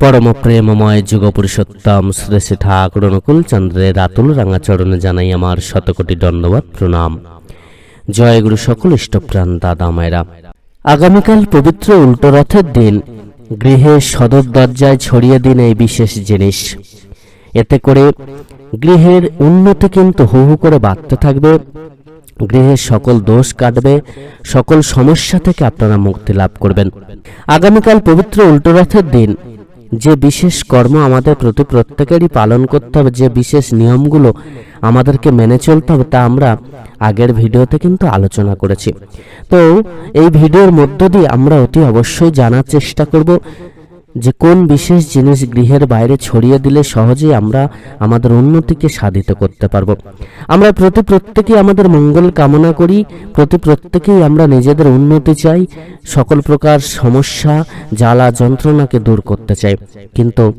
পরম প্রেমময় যুগ পুরুষোত্তম শ্রী শ্রী ঠাকুর অনুকূল চন্দ্রের রাতুল রাঙাচরণে জানাই আমার শতকোটি দণ্ডবাদ প্রণাম। জয় গুরু সকল ইষ্টপ্রাণ দাদা মায়েরা। আগামীকাল পবিত্র উল্টো রথের দিন, গৃহে সদর দরজায় ছড়িয়ে দিন এই বিশেষ জিনিস। এতে করে গৃহের উন্নতি কিন্তু হু হু করে বাড়তে থাকবে গৃহের সকল দোষ কাটবে, সকল সমস্যা থেকে আপনারা মুক্তি লাভ করবেন। আগামীকাল পবিত্র উল্টো রথের দিন যে বিশেষ কর্ম আমাদের প্রতি প্রত্যেকেরই পালন করতে হবে, যে বিশেষ নিয়মগুলো আমাদেরকে মেনে চলতে হবে, তা আমরা আগের ভিডিওতে কিন্তু আলোচনা করেছি। তো এই ভিডিওর মধ্য দিয়ে আমরা অতি অবশ্যই জানার চেষ্টা করব। যে কোন বিশেষ জিনিস গৃহের বাইরে ছড়িয়ে দিলে সহজেই আমরা আমাদের উন্নতিকে সাধিত করতে পারব। আমরা প্রতি প্রত্যেকেই আমাদের মঙ্গল কামনা করি, প্রতি প্রত্যেকেই আমরা নিজেদের উন্নতি চাই, সকল প্রকার সমস্যা, জ্বালা, যন্ত্রণাকে দূর করতে চাই। কিন্তু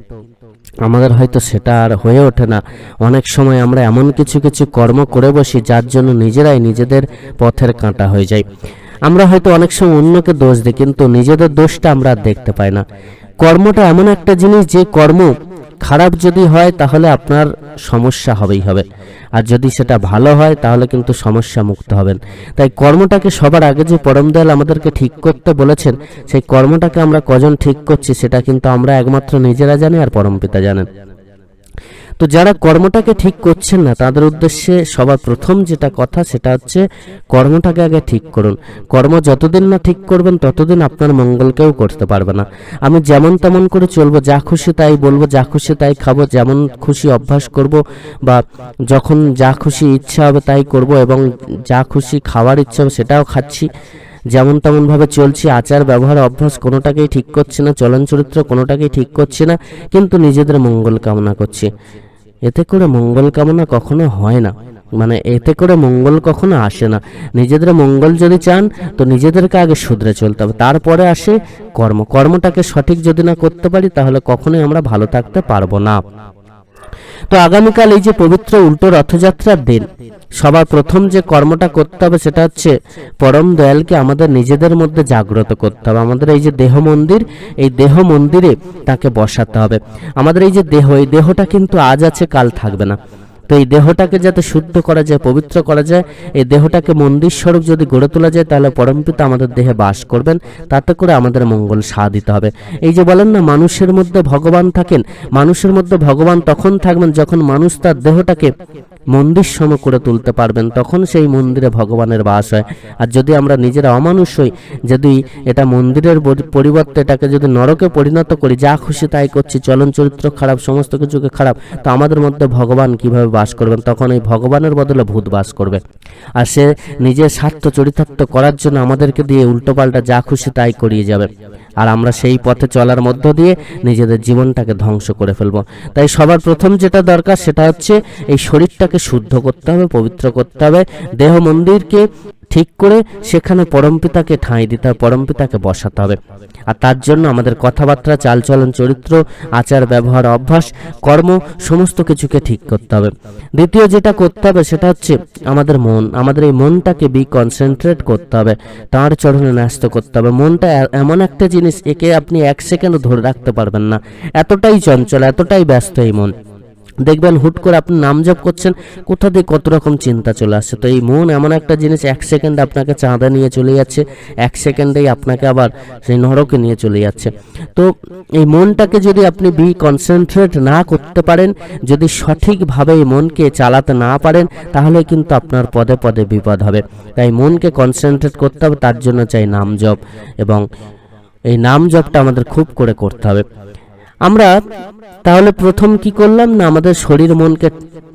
আমাদের হয়তো সেটা আর হয়ে ওঠে না। অনেক সময় আমরা এমন কিছু কিছু কর্ম করে বসি যার জন্য নিজেরাই নিজেদের পথের কাঁটা হয়ে যায় আমরা হয়তো অনেক সময় অন্যকে দোষ দিই, কিন্তু নিজেদের দোষটা আমরা দেখতে পাই না। কর্মটা এমন একটা জিনিস যে কর্ম খারাপ যদি হয় তাহলে আপনার সমস্যা হবেই হবে। আর যদি সেটা ভালো হয় তাহলে কিন্তু সমস্যা মুক্ত হবেন। তাই কর্মটাকে সবার আগে যে পরম দয়াল আমাদেরকে ঠিক করতে বলেছেন, সেই কর্মটাকে আমরা কজন ঠিক করছি সেটা কিন্তু আমরা একমাত্র নিজেরা জানি আর পরম পিতা জানেন। তো যারা কর্মটাকে ঠিক করছেন না, তাদের উদ্দেশ্যে সবার প্রথম যেটা কথা সেটা হচ্ছে কর্মটাকে আগে ঠিক করুন। কর্ম যতদিন না ঠিক করবেন, ততদিন আপনার মঙ্গল কেউ করতে পারবে না। আমি যেমন তেমন করে চলবো, যা খুশি তাই বলব, যা খুশি তাই খাব, যেমন খুশি অভ্যাস করব বা যখন যা খুশি ইচ্ছা হবে তাই করব এবং যা খুশি খাওয়ার ইচ্ছা হবে সেটাও খাচ্ছি। যেমন তেমন ভাবে চলছি, আচার, ব্যবহার, অভ্যাস কোনোটাকেই ঠিক করছে না, চলন চরিত্র কোনোটাকেই ঠিক করছে না, কিন্তু নিজেদের মঙ্গল কামনা করছি। এতে করে মঙ্গল কামনা কখনো হয় না। মানে এতে করে মঙ্গল কখনো আসে না। নিজেদের মঙ্গল যদি চান, তো নিজেদেরকে আগে শুধরে চলতে হবে। তারপরে আসে কর্ম। কর্মটাকে সঠিক যদি না করতে পারি, তাহলে কখনোই আমরা ভালো থাকতে পারব না। তো আগামীকাল এই যে পবিত্র উল্টো রথযাত্রার দিন সবার প্রথম যে কর্মটা করতে হবে সেটা হচ্ছে পরম দয়ালকে আমাদের নিজেদের মধ্যে জাগ্রত করতে হবে। আমাদের এই যে দেহ মন্দির, এই দেহ মন্দিরে তাকে বসাতে হবে। আমাদের এই যে দেহ, এই দেহটা কিন্তু আজ আছে, কাল থাকবে না। তো এই দেহটাকে যাতে শুদ্ধ করা যায়, পবিত্র করা যায়, এই দেহটাকে মন্দির স্বরূপ যদি গড়ে তোলা যায়, তাহলে পরমপিতা আমাদের দেহে বাস করবেন, তাতে করে আমাদের মঙ্গল সাধিত হবে। এই যে বলেন না, মানুষের মধ্যে ভগবান থাকেন, মানুষের মধ্যে ভগবান তখন থাকবেন যখন মানুষ তার দেহটাকে মন্দির সম করে তুলতে পারবেন, তখন সেই মন্দিরে ভগবানের বাস হয়। আর যদি আমরা নিজেরা অমানুষ হই, যদি এটা মন্দিরের পরিবর্তে এটাকে যদি নরকে পরিণত করি, যা খুশি তাই করছি, চলন চরিত্র খারাপ, সমস্ত কিছুকে খারাপ, তো আমাদের মধ্যে ভগবান কীভাবে বাস করবেন, তখন এই ভগবানের বদলে ভূত বাস করবে। আর সে নিজের স্বার্থ চরিতার্থ করার জন্য আমাদেরকে দিয়ে উল্টোপাল্টা যা খুশি তাই করিয়ে যাবে। আর আমরা সেই পথে চলার মধ্য দিয়ে নিজেদের জীবনটাকে ধ্বংস করে ফেলব। তাই সবার প্রথম যেটা দরকার সেটা হচ্ছে এই শরীরটাকে শুদ্ধ করতে হবে, পবিত্র করতে হবে। দেহ মন্দিরকে ঠিক করে সেখানে পরমপিতাকে ঠাঁই দিতে হবে পরমপিতাকে বসাতে হবে। আর তার জন্য আমাদের কথাবার্তা, চালচলন, চরিত্র, আচার, ব্যবহার, অভ্যাস, কর্ম সমস্ত কিছুকে ঠিক করতে হবে। দ্বিতীয় যেটা করতে হবে সেটা হচ্ছে আমাদের মন। আমাদের এই মনটাকে বি কনসেন্ট্রেট করতে হবে। তাঁর চরণে ন্যস্ত করতে হবে। মনটা এমন একটা জিনিস একে আপনি এক সেকেন্ডও ধরে রাখতে পারবেন না। এতটাই চঞ্চল, এতটাই ব্যস্ত এই মন। দেখবেন হুট করে আপনি নাম জপ করছেন, কোথা দিয়ে কত রকম চিন্তা চলে আসছে? তো এই মন এমন একটা জিনিস, এক সেকেন্ড আপনাকে চাঁদা নিয়ে চলে যাচ্ছে, এক সেকেন্ডেই আপনাকে আবার সেই নরকে নিয়ে চলে যাচ্ছে। তো এই মনটাকে যদি আপনি বি কনসেন্ট্রেট না করতে পারেন, যদি সঠিকভাবে এই মনকে চালাতে না পারেন, তাহলে কিন্তু আপনার পদে পদে বিপদ হবে। তাই মনকে কনসেন্ট্রেট করতে হবে, তার জন্য চাই নাম জপ। এবং এই নাম জপটা আমাদের খুব করে করতে হবে। আমরা তাহলে প্রথম কি করলাম না আমাদের শরীর মনকে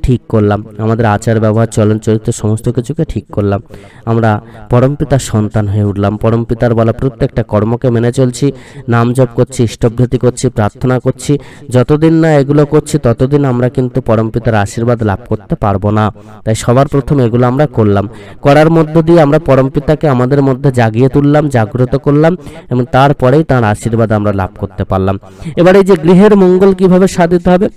ঠিক করলাম। আমাদের আচার, ব্যবহার, চলন চরিত্র সমস্ত কিছুকে ঠিক করলাম। আমরা পরমপিতার সন্তান হয়ে উঠলাম। পরমপিতার বলা প্রত্যেকটা কর্মকে মেনে চলছি। নাম জপ করছি ইষ্টভ্যতি করছি, প্রার্থনা করছি। যতদিন না এগুলো করছি, ততদিন আমরা কিন্তু পরমপিতার আশীর্বাদ লাভ করতে পারব না। তাই সবার প্রথম এগুলো আমরা করলাম। করার মধ্য দিয়ে আমরা পরমপিতাকে আমাদের মধ্যে জাগিয়ে তুললাম, জাগ্রত করলাম এবং তারপরেই তার আশীর্বাদ আমরা লাভ করতে পারলাম। এবার এই যে গৃহের মঙ্গল কীভাবে সাধিত হবে?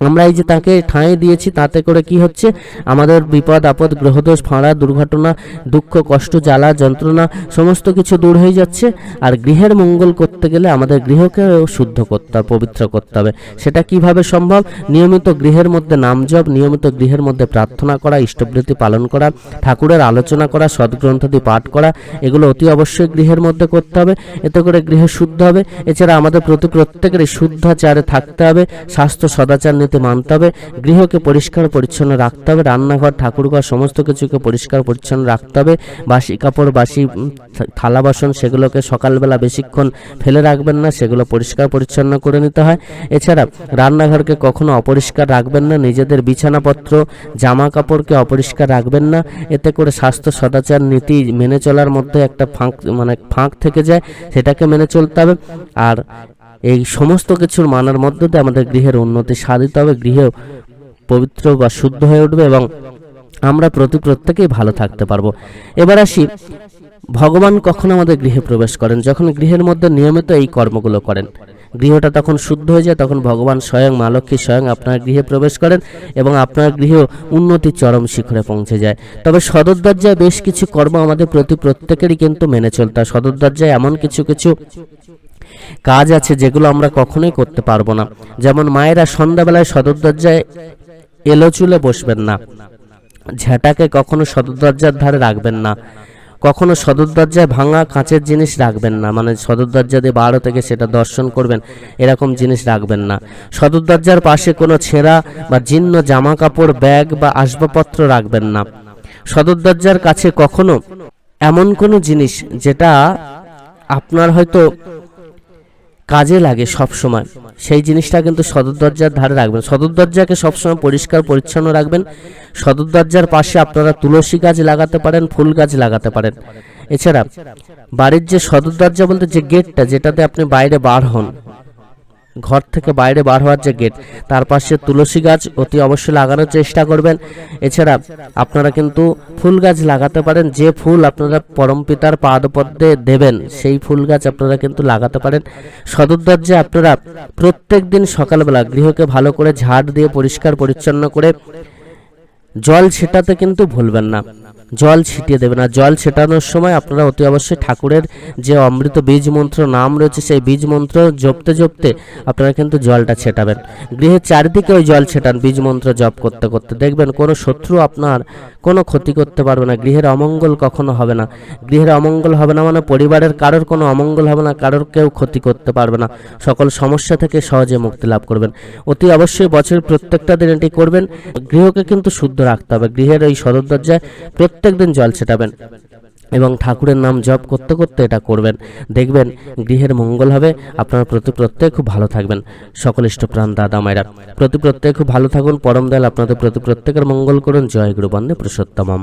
আমরা এই যে তাকে ঠাঁই দিয়েছি তাতে করে কি হচ্ছে? আমাদের বিপদ, আপদ, গ্রহদোষ, ফাঁড়া, দুর্ঘটনা, দুঃখ, কষ্ট, জ্বালা, যন্ত্রণা, সমস্ত কিছু দূর হয়ে যাচ্ছে। আর গৃহের মঙ্গল করতে গেলে আমাদের গৃহকে শুদ্ধ করতে হবে পবিত্র করতে হবে। সেটা কীভাবে সম্ভব? নিয়মিত গৃহের মধ্যে নাম জপ, নিয়মিত গৃহের মধ্যে প্রার্থনা করা, ইষ্টবৃত্তি পালন করা, ঠাকুরের আলোচনা করা সদ্গ্রন্থাদি পাঠ করা, এগুলো অতি অবশ্যই গৃহের মধ্যে করতে হবে। এতে করে গৃহ শুদ্ধ হবে। এছাড়া আমাদের প্রতি প্রত্যেকের শুদ্ধাচারে থাকতে হবে, স্বাস্থ্য সদাচার নীতি মানতে হবে। গৃহকে পরিষ্কার পরিচ্ছন্ন রাখতে হবে, রান্নাঘর, ঠাকুরঘর সমস্ত কিছুকে পরিষ্কার পরিচ্ছন্ন রাখতে হবে, বাসি কাপড়, বাসি থালা, বাসন সেগুলোকে সকালবেলা বেশিক্ষণ ফেলে রাখবেন না, সেগুলো পরিষ্কার পরিচ্ছন্ন করে নিতে হয়। এছাড়া রান্নাঘরকে কখনো অপরিষ্কার রাখবেন না, নিজেদের বিছানাপত্র জামা কাপড়কে অপরিষ্কার রাখবেন না, এতে করে স্বাস্থ্য সদাচার নীতি মেনে চলার মধ্যে একটা ফাঁক মানে ফাঁক থেকে যায়, সেটাকে মেনে চলতে হবে। আর এই সমস্ত কিছুর মানার মধ্য দিয়ে আমাদের গৃহের উন্নতি সাধিত হবে গৃহ পবিত্র বা শুদ্ধ হয়ে উঠবে এবং আমরা প্রতি প্রত্যেকেই ভালো থাকতে পারব। এবার আসি, ভগবান কখন আমাদের গৃহে প্রবেশ করেন? যখন গৃহের মধ্যে নিয়মিত এই কর্মগুলো করেন। গৃহটা তখন শুদ্ধ হয়ে যায়, তখন ভগবান স্বয়ং মা লক্ষ্মী স্বয়ং আপনার গৃহে প্রবেশ করেন এবং আপনার গৃহ উন্নতির চরম শিখরে পৌঁছে যায়। তবে সদর দরজায় বেশ কিছু কর্ম আমাদের প্রতি প্রত্যেকেরই কিন্তু মেনে চলতে হয়। সদর দরজায় এমন কিছু কিছু কাজ আছে যেগুলো আমরা কখনোই করতে পারব না। যেমন মায়েরা সন্ধ্যাবেলায় সদর দরজায় এলো চুলে বসবেন না। ঝেঁটাকে কখনো সদর দরজার ধারে রাখবেন না। কখনো সদর দরজায় ভাঙা কাঁচের জিনিস রাখবেন না। মানে সদর দরজা দিয়ে বারো থেকে সেটা দর্শন করবেন, এরকম জিনিস রাখবেন না। সদর দরজার পাশে কোনো ছেঁড়া বা জীর্ণ জামা কাপড় ব্যাগ বা আসবাবপত্র রাখবেন না। সদর দরজার কাছে কখনো এমন কোনো জিনিস যেটা আপনার হয়তো কাজে লাগে সব সময় সেই জিনিসটা কিন্তু সদর দরজার ধারে রাখবেন। সদর দরজাকে সবসময় পরিষ্কার, পরিচ্ছন্ন রাখবেন। সদর দরজার পাশে আপনারা তুলসী গাছ লাগাতে পারেন, ফুল গাছ লাগাতে পারেন। এছাড়া বাড়ির যে সদর দরজা বলতে যে গেটটা যেটাতে আপনি বাইরে বার হন ঘর থেকে বাইরে বার হওয়ার যে গেট তার পাশে তুলসী গাছ অতি অবশ্যই লাগানোর চেষ্টা করবেন। এছাড়া আপনারা কিন্তু ফুল গাছ লাগাতে পারেন, যে ফুল আপনারা পরমপিতার পাদপদ্মে দেবেন, সেই ফুল গাছ আপনারা কিন্তু লাগাতে পারেন। সদর দরজায় আপনারা প্রত্যেক দিন সকালবেলা গৃহকে ভালো করে ঝাড় দিয়ে পরিষ্কার পরিচ্ছন্ন করে জল ছেটাতে কিন্তু ভুলবেন না। জল ছিটিয়ে দেবেন আর জল ছেটানোর সময় আপনারা অতি অবশ্যই ঠাকুরের যে অমৃত বীজ মন্ত্র নাম রয়েছে, সেই বীজ মন্ত্র জপতে জপতে আপনারা কিন্তু জলটা ছেটাবেন। গৃহের চারিদিকে ওই জল ছেটান, বীজ মন্ত্র জপ করতে করতে। দেখবেন কোনো শত্রু আপনার কোনো ক্ষতি করতে পারবে না। গৃহের অমঙ্গল কখনো হবে না। গৃহের অমঙ্গল হবে না মানে পরিবারের কারোর কোনো অমঙ্গল হবে না, কারোর কেউ ক্ষতি করতে পারবে না। সকল সমস্যা থেকে সহজে মুক্তি লাভ করবেন। অতি অবশ্যই বছরের প্রত্যেকটা দিন এটি করবেন। গৃহকে কিন্তু শুদ্ধ রাখতে হবে। গৃহের এই সদর দরজায় প্রত্যেক দিন জল ছেটাবেন। এবং ঠাকুরের নাম জপ করতে করতে এটা করবেন। দেখবেন গৃহের মঙ্গল হবে, আপনারা প্রতি প্রত্যেক খুব ভালো থাকবেন। সকলিষ্ট ইষ্টপ্রাণ দাদা মায়েরা, প্রতি প্রত্যেক খুব ভালো থাকুন। পরম দয়াল আপনাদের প্রতি প্রত্যেকের মঙ্গল করুন। জয় গুরু বন্দে পুরুষোত্তমম।